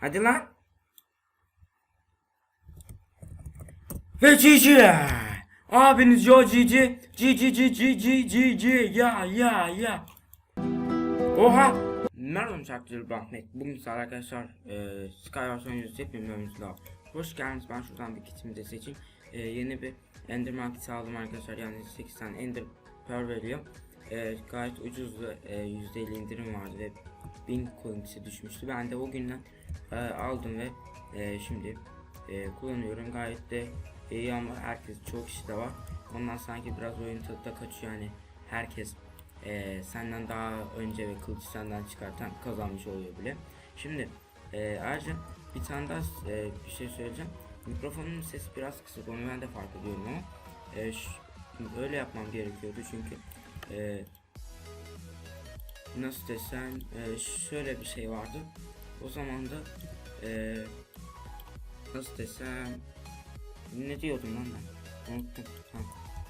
Hadi lan. Ve Cici. Abiniz ya Cici. Cici Cici Cici Cici ya ya ya. Oha. Merhaba Çakçılı Bahmet. Bugün sizlerle arkadaşlar e, Skywars oynuyoruz. Hepimiz Hoş geldiniz. Ben şuradan bir kitimi de seçeyim. E, yeni bir Enderman kiti aldım arkadaşlar. Yani 8 tane Ender Pearl veriyor. E, gayet ucuzdu. E, %50 indirim vardı ve 1000 coins'i düşmüştü. Ben de o günden e, aldım ve e, şimdi e, kullanıyorum. Gayet de iyi ama herkes çok kişi de var. Ondan sanki biraz oyun tadı kaçıyor yani herkes e, senden daha önce ve kılıç senden çıkartan kazanmış oluyor bile. Şimdi e, ayrıca bir tane daha e, bir şey söyleyeceğim. Mikrofonun sesi biraz kısık onu ben de fark ediyorum ama e, öyle yapmam gerekiyordu çünkü e, nasıl desem e, şöyle bir şey vardı. O zaman da e, nasıl desem ne diyordum lan ben? Unuttum. Tamam.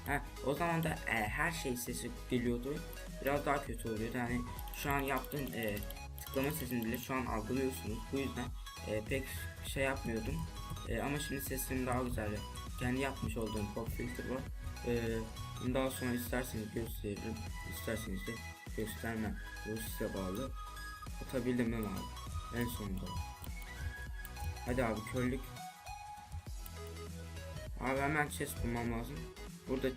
Ha, o zaman da e, her şey sesi geliyordu. Biraz daha kötü oluyordu. Yani şu an yaptığım e, tıklama sesini bile şu an algılıyorsunuz. Bu yüzden e, pek şey yapmıyordum. E, ama şimdi sesim daha güzel. Kendi yapmış olduğum pop filter var. E, daha sonra isterseniz gösteririm. isterseniz de göstermem. Bu size bağlı. Atabildim mi abi? En sonunda. Hadi abi körlük. Abi hemen chest bulmam lazım. Burada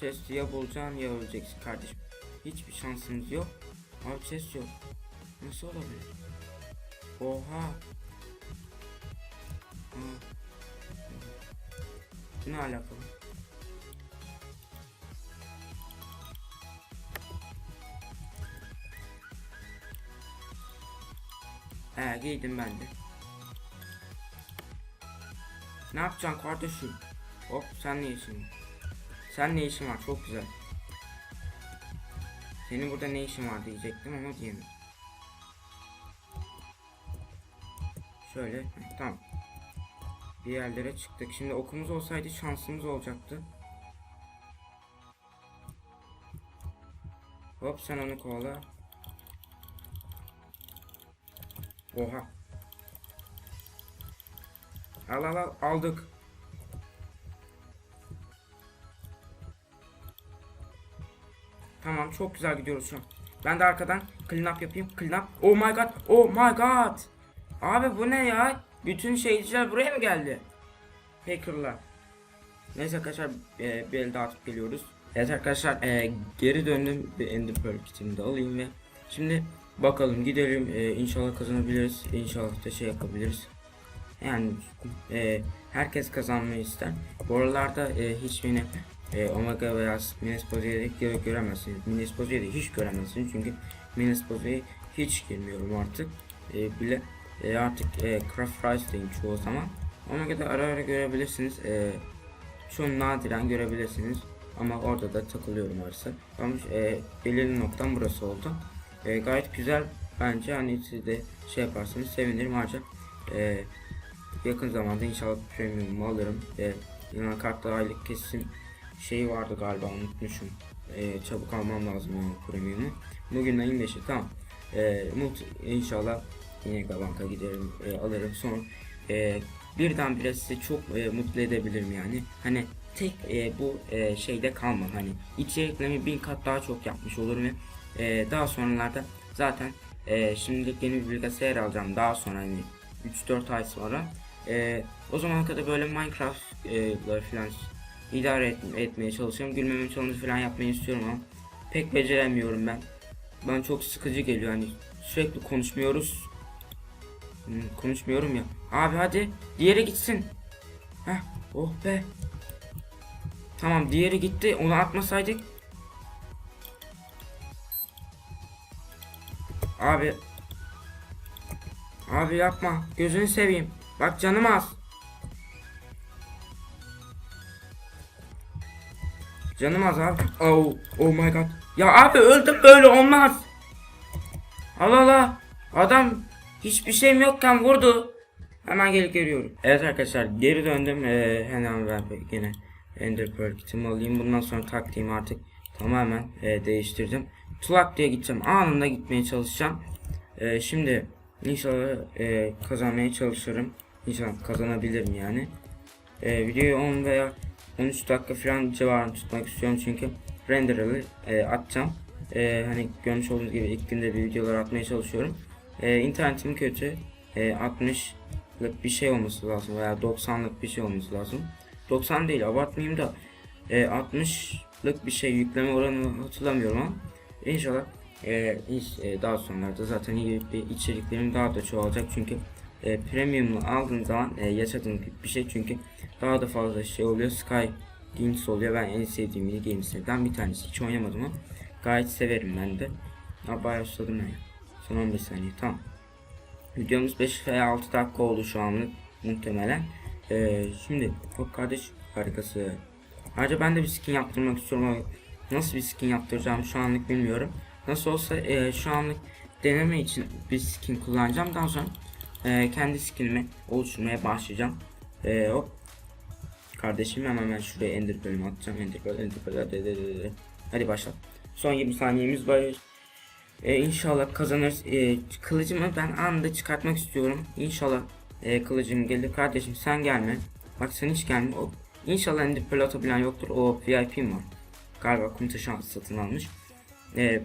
chest ya bulacaksın ya öleceksin kardeşim. Hiçbir şansımız yok. Abi chest yok. Nasıl olabilir? Oha. Aa. Ne alakalı? He giydim ben de. Ne yapacaksın kardeşim? Hop sen ne işin? Sen ne işin var? Çok güzel. Senin burada ne işin var diyecektim ama diyemedim. Şöyle tamam. Bir yerlere çıktık. Şimdi okumuz olsaydı şansımız olacaktı. Hop sen onu kovala. Oha. Al al al aldık. Tamam çok güzel gidiyoruz şu an. Ben de arkadan clean up yapayım. Clean up. Oh my god. Oh my god. Abi bu ne ya? Bütün şeyciler buraya mı geldi? Hackerlar. Neyse arkadaşlar e, bir el daha geliyoruz. Evet arkadaşlar e, geri döndüm. Bir Ender Pearl kitimi de alayım ve şimdi bakalım gidelim. E, inşallah kazanabiliriz. İnşallah da şey yapabiliriz. Yani e, herkes kazanmayı ister. Bu aralarda e, hiç beni e, Omega veya Minespozi'ye gö göremezsiniz. Minespozi'ye de hiç göremezsiniz çünkü Minespozi'ye hiç girmiyorum artık. E, bile e, artık e, Craft Rice'deyim çoğu zaman. Omega'da ara ara görebilirsiniz. E, şu nadiren görebilirsiniz. Ama orada da takılıyorum arası. Ama e, belirli noktam burası oldu. E, gayet güzel bence hani siz de şey yaparsanız sevinirim ayrıca. E, yakın zamanda inşallah premium'u alırım. E, yine kartla aylık kesim şeyi vardı galiba unutmuşum. E, çabuk almam lazım yani premium'u. Bugün ayın 5'i tamam. E, mut inşallah yine banka giderim e, alırım. Sonra e, birdenbire sizi çok e, mutlu edebilirim yani. Hani tek e, bu e, şeyde kalmam hani içeriklerimi bin kat daha çok yapmış olurum ve e, daha sonralarda zaten e, şimdilik yeni bir bilgisayar alacağım. Daha sonra hani 3-4 ay sonra. E, o zamana kadar böyle Minecraft e, falan idare et, etmeye çalışıyorum. Gülmeme challenge falan yapmayı istiyorum ama pek beceremiyorum ben. Bana çok sıkıcı geliyor. Hani sürekli konuşmuyoruz. Hmm, konuşmuyorum ya. Abi hadi diğeri gitsin. Heh, oh be. Tamam diğeri gitti. Onu atmasaydık. Abi. Abi yapma. Gözünü seveyim. Bak canım az. Canım az abi. Oh, oh my god. Ya abi öldüm böyle olmaz. Allah Allah. Adam hiçbir şeyim yokken vurdu. Hemen gelip geliyorum. Evet arkadaşlar geri döndüm. Ee, hemen ben yine Ender Pearl kitimi alayım. Bundan sonra taktiğimi artık tamamen e, değiştirdim. Tulak diye gideceğim. Anında gitmeye çalışacağım. E, şimdi İnşallah e, kazanmaya çalışırım. İnşallah kazanabilirim yani. E, videoyu 10 veya 13 dakika falan civarında tutmak istiyorum çünkü render'ı e, atacağım. E, hani görmüş olduğunuz gibi ilk günde bir videolar atmaya çalışıyorum. E, internetim kötü. E, 60'lık bir şey olması lazım veya 90'lık bir şey olması lazım. 90 değil abartmayayım da e, 60'lık bir şey yükleme oranı hatırlamıyorum ama inşallah e, iş- e, daha sonlarda zaten bir içeriklerim daha da çoğalacak. Çünkü e, premium'u aldığım zaman e, yaşadığım bir şey çünkü daha da fazla şey oluyor. Sky Games oluyor. Ben en sevdiğim mini gameslerden bir tanesi. Hiç oynamadım ama gayet severim ben de. Ha başladım ben son 15 saniye tamam. Videomuz 5 veya 6 dakika oldu şu anlık muhtemelen. E, şimdi o kardeş harikası. Ayrıca ben de bir skin yaptırmak istiyorum nasıl bir skin yaptıracağım şu anlık bilmiyorum. Nasıl olsa e, şu anlık deneme için bir skin kullanacağım. Daha sonra e, kendi skinimi oluşturmaya başlayacağım. E, hop. Kardeşim hemen ben şuraya ender bölümü atacağım. Ender bölümü, ender bölümü. Hadi, hadi, hadi, hadi. Başla. Son 20 saniyemiz var. E, inşallah kazanırız. E, kılıcımı ben anında çıkartmak istiyorum. İnşallah e, kılıcım gelir. Kardeşim sen gelme. Bak sen hiç gelme. O, İnşallah ender pearl atabilen yoktur. O VIP'm var. Galiba kum taşı satın almış. E,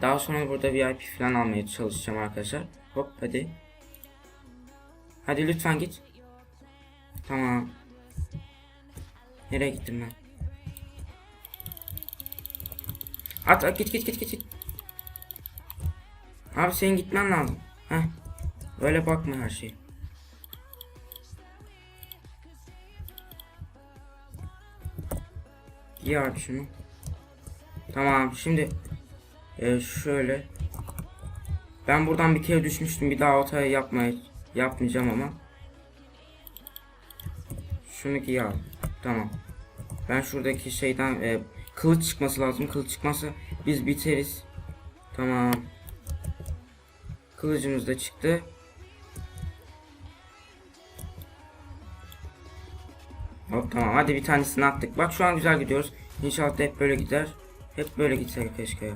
daha sonra burada VIP falan almaya çalışacağım arkadaşlar. Hop hadi. Hadi lütfen git. Tamam. Nereye gittim ben? At, at git git git git. git. Abi senin gitmen lazım. Heh. Öyle bakma her şeye. Giy abi şunu. Tamam şimdi e, şöyle. Ben buradan bir kere düşmüştüm. Bir daha hata yapmaya yapmayacağım ama. Şunu giy abi. Tamam. Ben şuradaki şeyden e, kılıç çıkması lazım. Kılıç çıkmazsa biz biteriz. Tamam. Kılıcımız da çıktı. Hop tamam hadi bir tanesini attık. Bak şu an güzel gidiyoruz. İnşallah hep böyle gider. Hep böyle gitse keşke.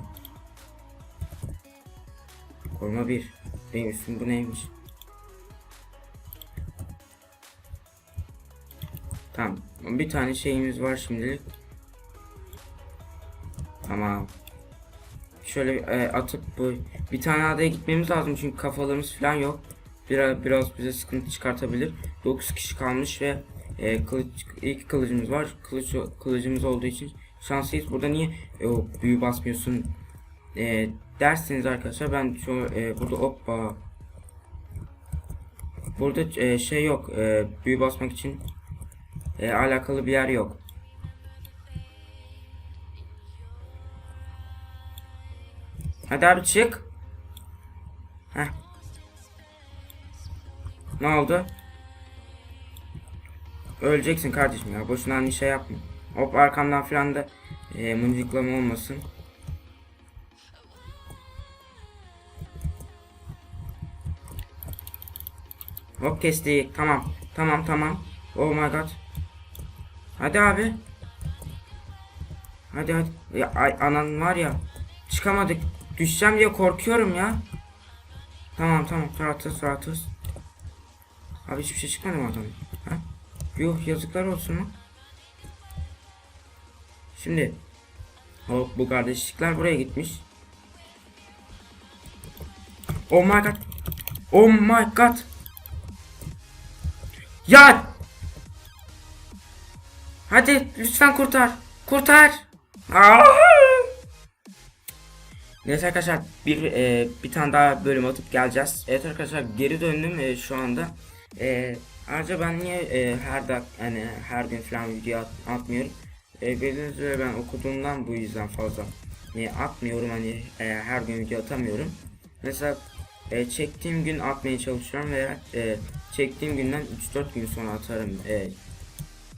Koruma 1. Benim üstüm bu neymiş? Tamam. Bir tane şeyimiz var şimdilik. Tamam. Şöyle e, atıp bu bir tane adaya gitmemiz lazım çünkü kafalarımız falan yok. Biraz biraz bize sıkıntı çıkartabilir. 9 kişi kalmış ve e, kılıç ilk kılıcımız var. Kılıç kılıcımız olduğu için şanslıyız. Burada niye e, o büyü basmıyorsun e, dersiniz arkadaşlar. Ben şu e, burada hoppa Burada e, şey yok. E, büyü basmak için e, alakalı bir yer yok. Hadi abi çık. Heh. Ne oldu? Öleceksin kardeşim ya. Boşuna hani şey yapma. Hop arkamdan falan da e, mıncıklama olmasın. Hop kestik. Tamam. Tamam tamam. Oh my god. Hadi abi. Hadi hadi. Ya ay, anan var ya. Çıkamadık. Düşeceğim diye korkuyorum ya. Tamam tamam. Rahatız rahatız. Abi hiçbir şey çıkmadı mı adam? Yuh yazıklar olsun mu? Şimdi Hop bu kardeşlikler buraya gitmiş. Oh my god. Oh my god. Ya! Hadi lütfen kurtar. Kurtar. Aa! Neyse arkadaşlar bir e, bir tane daha bölüm atıp geleceğiz. Evet arkadaşlar geri döndüm e, şu anda. E, ayrıca ben niye e, her dak hani her gün falan video at, atmıyorum. E, bildiğiniz üzere ben okuduğumdan bu yüzden fazla e, atmıyorum hani e, her gün video atamıyorum. Mesela e, çektiğim gün atmaya çalışıyorum veya e, çektiğim günden 3-4 gün sonra atarım e,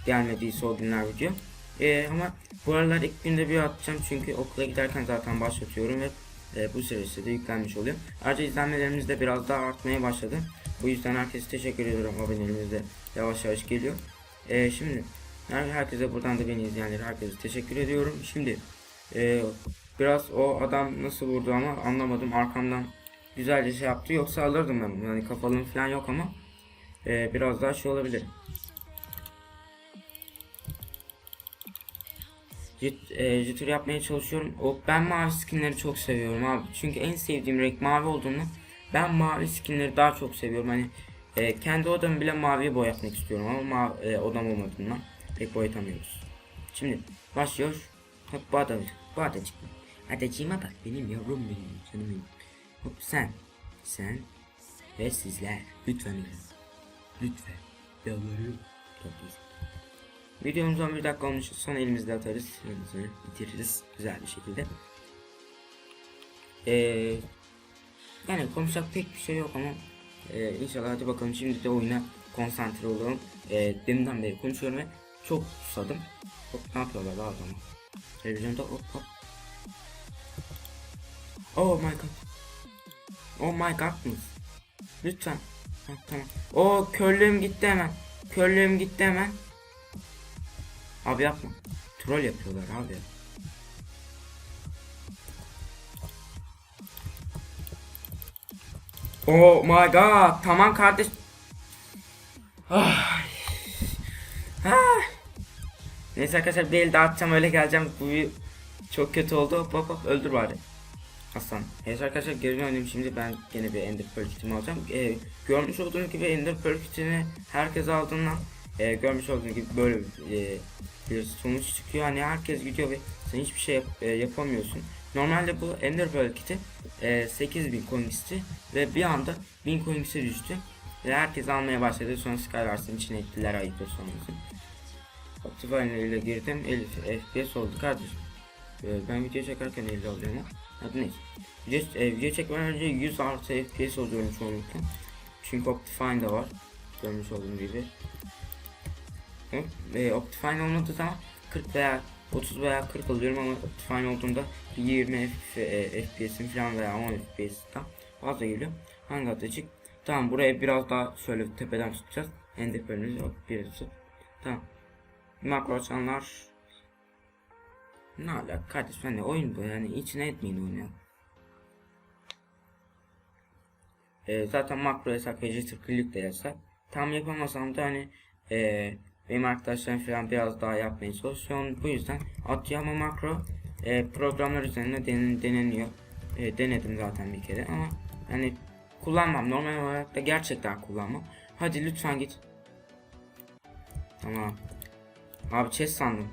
gelmediyse o günler video. E, ama bu aralar ilk günde bir atacağım çünkü okula giderken zaten başlatıyorum ve e, bu süreçte de yüklenmiş oluyor. Ayrıca izlenmelerimiz de biraz daha artmaya başladı. Bu yüzden herkese teşekkür ediyorum abonelerimiz yavaş yavaş geliyor. E, şimdi her, herkese buradan da beni izleyenlere herkese teşekkür ediyorum. Şimdi e, biraz o adam nasıl vurdu ama anlamadım arkamdan güzelce şey yaptı. Yoksa alırdım ben. Yani kafalığım falan yok ama e, biraz daha şey olabilir. E, jitter yapmaya çalışıyorum. O ben mavi skinleri çok seviyorum abi. Çünkü en sevdiğim renk mavi olduğunu ben mavi skinleri daha çok seviyorum. Hani e, kendi odamı bile maviye boyatmak istiyorum ama ma e, odam olmadığından pek boyatamıyoruz. Şimdi başlıyor. Hop bu adacık. Bu adacık. Adacığıma bak benim yavrum benim canım benim. Hop sen. Sen. Ve sizler. Lütfen. Lütfen. Yalvarıyorum. Videomuz 11 dakika olmuş. Son elimizde atarız. Bitiririz. Güzel bir şekilde. Ee, yani konuşacak pek bir şey yok ama e, inşallah hadi bakalım şimdi de oyuna konsantre olalım. E, deminden beri konuşuyorum ve çok susadım. Hop ne yapıyorlar daha adamı? Televizyonda hop hop. Oh my god. Oh my god? Lütfen. Ha, tamam. O körlüğüm gitti hemen. Körlüğüm gitti hemen. Abi yapma. Troll yapıyorlar abi. Oh my god. Tamam kardeş. Ah. Neyse arkadaşlar bir el dağıtacağım öyle geleceğim. Bu çok kötü oldu. Hop hop hop öldür bari. Aslan. Evet arkadaşlar geri döndüm şimdi ben gene bir Ender Pearl kitimi alacağım. Ee, görmüş olduğunuz gibi Ender Pearl kitini herkes aldığından e, görmüş olduğunuz gibi böyle e, bir sonuç çıkıyor. Hani herkes gidiyor ve sen hiçbir şey yap- e, yapamıyorsun. Normalde bu Ender Pearl kiti e, 8000 coin isti ve bir anda 1000 coin düştü. Ve herkes almaya başladı. Sonra Skywars'ın içine ettiler ayıptır sonrası. Optifine ile girdim. 50 FPS oldu kardeşim. Ee, ben video çekerken 50 alıyorum. Hadi neyse. Video, e, video çekmeden önce 100 artı FPS oluyorum çoğunlukla. Çünkü Optifine de var. Görmüş olduğum gibi. Hop, E, Optifine olmadığı zaman 40 veya 30 veya 40 alıyorum ama Optifine olduğunda bir 20 F, e, FPS'im falan veya 10 FPS'den fazla geliyor. Hangi atacık? Tamam buraya biraz daha şöyle tepeden tutacağız. Ender bölümümüz yok. Bir tut. Tamam. Makro açanlar ne alaka kardeşim hani oyun bu yani içine etmeyin oyunu. Ee, zaten makro yasak ve jitter click de yasak. Tam yapamasam da hani ee, benim arkadaşlarım falan biraz daha yapmaya çalışıyorum. Bu yüzden atıyor ama makro ee, programlar üzerinde denen, deneniyor. Ee, denedim zaten bir kere ama hani kullanmam. Normal olarak da gerçekten kullanmam. Hadi lütfen git. Tamam. Abi chest sandım.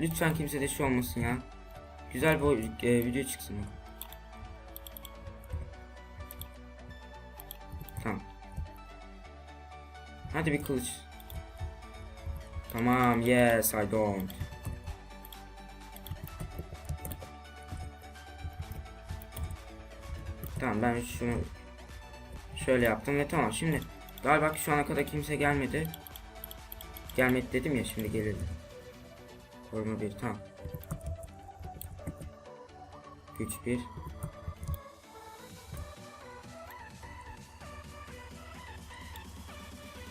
Lütfen kimse de şey olmasın ya. Güzel bir e, video çıksın. bak. Tamam. Hadi bir kılıç. Tamam, yes, I don't. Tamam ben şunu şöyle yaptım ve tamam şimdi galiba şu ana kadar kimse gelmedi. Gelmedi dedim ya şimdi gelir. Koruma bir tamam. Güç bir.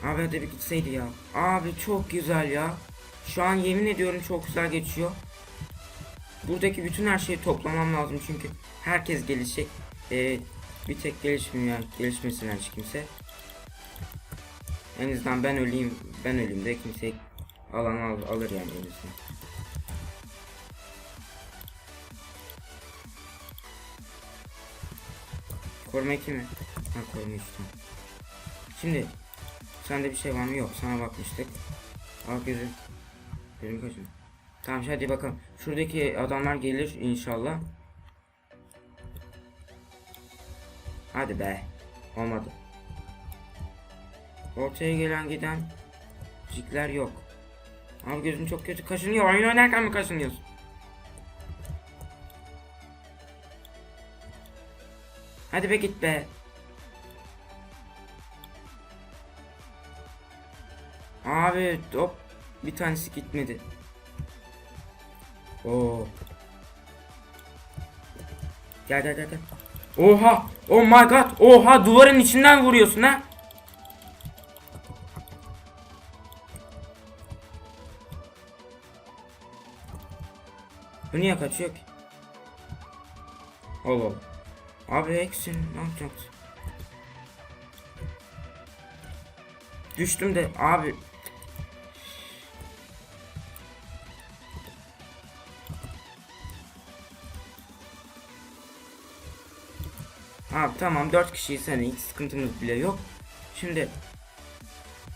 Abi hadi bir gitseydi ya. Abi çok güzel ya. Şu an yemin ediyorum çok güzel geçiyor. Buradaki bütün her şeyi toplamam lazım çünkü herkes gelişecek. Ee, bir tek gelişmiyor, gelişmesin hiç kimse. En azından ben öleyim, ben öleyim de kimse alan al, alır yani en azından. Koruma 2 mi? Ha koruma 3 tamam. Şimdi sende bir şey var mı? Yok sana bakmıştık. Al gözü. Gözüm kaçın. Tamam hadi bakalım. Şuradaki adamlar gelir inşallah. Hadi be. Olmadı. Ortaya gelen giden cikler yok. Abi gözüm çok kötü kaşınıyor. Oyun oynarken mi kaşınıyorsun? Hadi be git be. Abi hop bir tanesi gitmedi. Oo. Gel gel gel gel. Oha! Oh my god! Oha duvarın içinden vuruyorsun ha? Bu niye kaçıyor ki? Allah Allah. Abi eksin ne yapacaksın? Düştüm de abi. Abi tamam 4 kişiyiz hani hiç sıkıntımız bile yok. Şimdi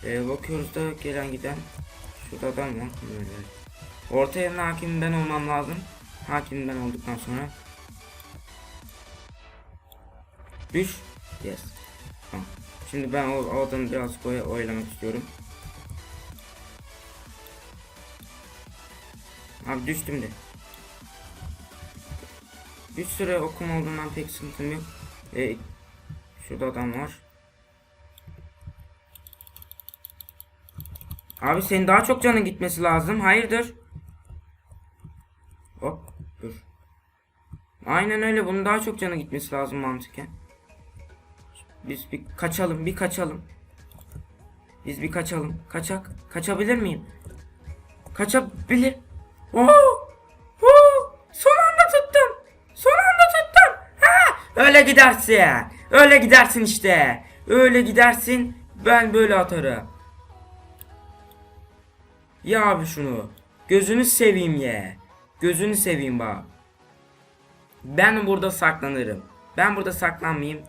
e, bakıyoruz da gelen giden şurada adam var. Ortaya hakim ben olmam lazım. Hakim ben olduktan sonra Düş. Yes. Tamam. Şimdi ben o, o adamı biraz oy, oylamak istiyorum. Abi düştüm de. Bir süre okum olduğundan pek sıkıntım yok. Ee, şurada adam var. Abi senin daha çok canın gitmesi lazım. Hayırdır? Hop dur. Aynen öyle. Bunun daha çok canı gitmesi lazım mantıken. Biz bir kaçalım, bir kaçalım. Biz bir kaçalım. Kaçak. Kaçabilir miyim? Kaçabilir. Oo! Öyle gidersin. Öyle gidersin işte. Öyle gidersin. Ben böyle atarım. Ya abi şunu. Gözünü seveyim ye. Gözünü seveyim bak. Ben burada saklanırım. Ben burada saklanmayayım.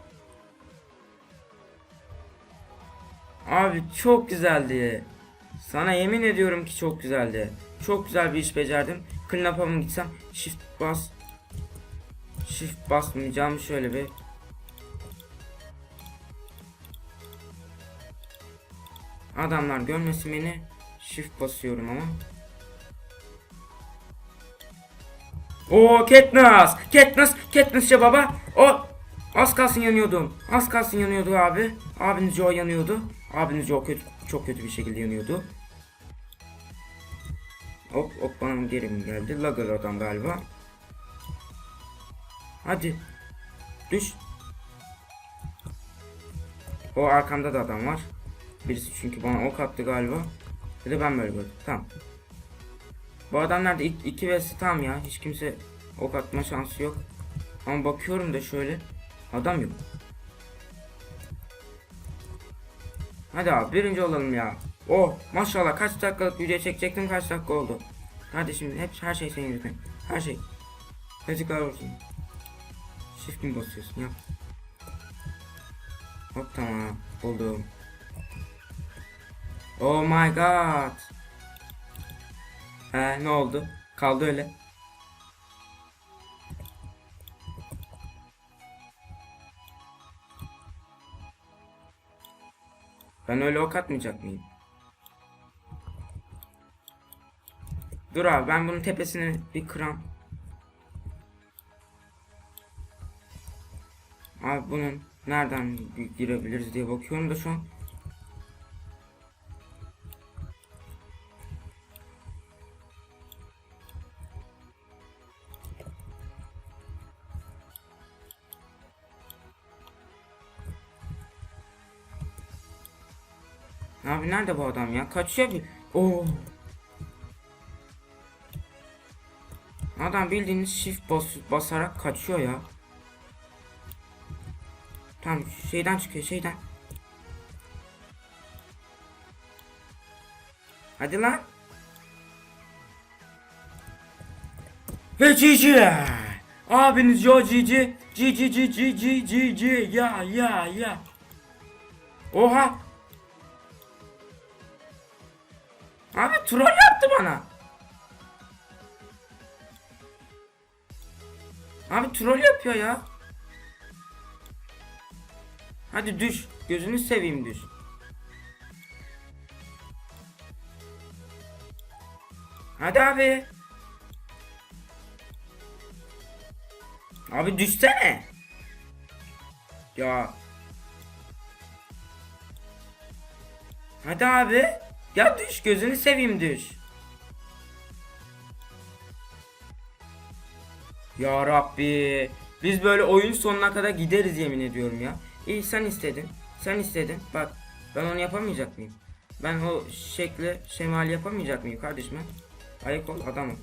Abi çok güzeldi. Sana yemin ediyorum ki çok güzeldi. Çok güzel bir iş becerdim. Clean up'a mı gitsem? Shift bas. Shift basmayacağım şöyle bir. Adamlar görmesin beni. Shift basıyorum ama. Oo Katniss! Katniss! Katniss ya baba! O Az kalsın yanıyordum. Az kalsın yanıyordu abi. Abiniz Joe yanıyordu. Abiniz Joe kötü, çok kötü bir şekilde yanıyordu. Hop hop bana geri mi geldi? Lagger adam galiba. Hadi. Düş. O arkamda da adam var. Birisi çünkü bana ok attı galiba. Ya da ben böyle gördüm. Tamam. Bu adam nerede? 2 vs tam ya. Hiç kimse ok atma şansı yok. Ama bakıyorum da şöyle. Adam yok. Hadi abi birinci olalım ya. Oh maşallah kaç dakikalık video çekecektim kaç dakika oldu. Şimdi hep her şey senin yüzünden. Her şey. Yazıklar olsun. Shift mi basıyorsun ya? Hop tamam buldum. Oh my god. He ne oldu? Kaldı öyle. Ben öyle ok atmayacak mıyım? Dur abi ben bunun tepesine bir kıram. Abi bunun nereden girebiliriz diye bakıyorum da şu an. Abi nerede bu adam ya? Kaçıyor bir. Oo. Adam bildiğiniz shift bas basarak kaçıyor ya. Tamam şeyden çıkıyor şeyden. Hadi lan. Ve GG. Abiniz yo GG. GG GG GG GG ya ya ya. Oha Abi troll yaptı bana. Abi troll yapıyor ya. Hadi düş. Gözünü seveyim düş. Hadi abi. Abi düşsene. Ya. Hadi abi. Ya düş gözünü seveyim düş. Ya Rabbi. Biz böyle oyun sonuna kadar gideriz yemin ediyorum ya. İyi sen istedin. Sen istedin. Bak ben onu yapamayacak mıyım? Ben o şekli şemali yapamayacak mıyım kardeşim? Ayık ol adamım.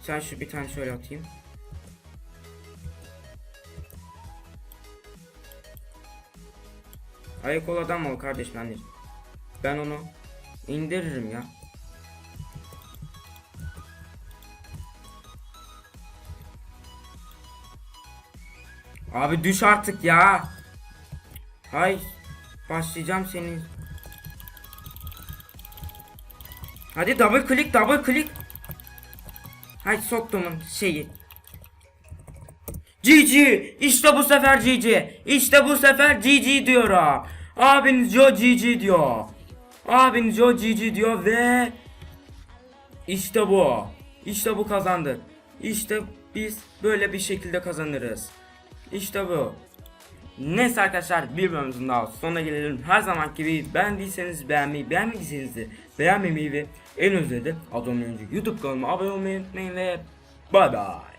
Sen şu bir tane şöyle atayım. Ayık ol adam ol kardeş. Ben onu indiririm ya. Abi düş artık ya. Hay başlayacağım senin. Hadi double click double click. Hay soktumun şeyi. GG işte bu sefer GG işte bu sefer GG diyorum Abiniz Joe GG diyor Abiniz Joe GG diyor ve işte bu işte bu kazandık İşte biz böyle bir şekilde kazanırız İşte bu Neyse arkadaşlar bir bölümümüzün daha sonuna gelelim. Her zaman gibi beğendiyseniz beğenmeyi, beğenmediyseniz de beğenmemeyi ve en de abone olmayı, YouTube kanalıma abone olmayı unutmayın ve bye bye.